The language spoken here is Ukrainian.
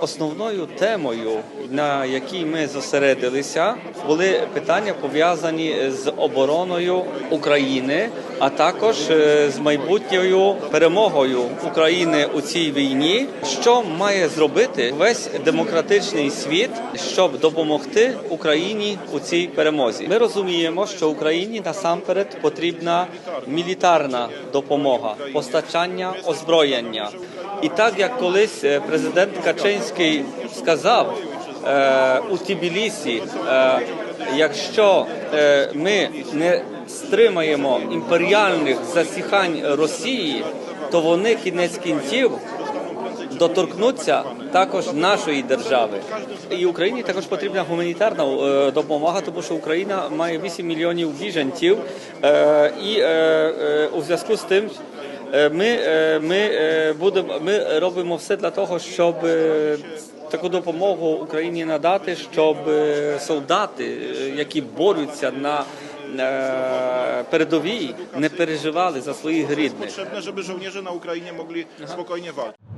Основною темою, на якій ми зосередилися, були питання пов'язані з обороною України, а також е, з майбутньою перемогою України у цій війні. Що має зробити весь демократичний світ, щоб допомогти Україні у цій перемозі? Ми розуміємо, що Україні насамперед потрібна мілітарна допомога, постачання озброєння. І так як колись е, президент Качинський сказав е, у Тбілісі, е, якщо е, ми не стримаємо імперіальних засіхань Росії, то вони кінець кінців доторкнуться також нашої держави. І Україні також потрібна гуманітарна е, допомога, тому що Україна має 8 мільйонів біженців, е, і е, у зв'язку з тим. Е, Ми, е, ми, е, будемо, ми робимо все для того, щоб таку допомогу Україні надати, щоб солдати, які борються на передовій, не переживали за своїх рідних. Potrzebne, żeby żołnierze na Ukrainie mogli spokojnie walczyć.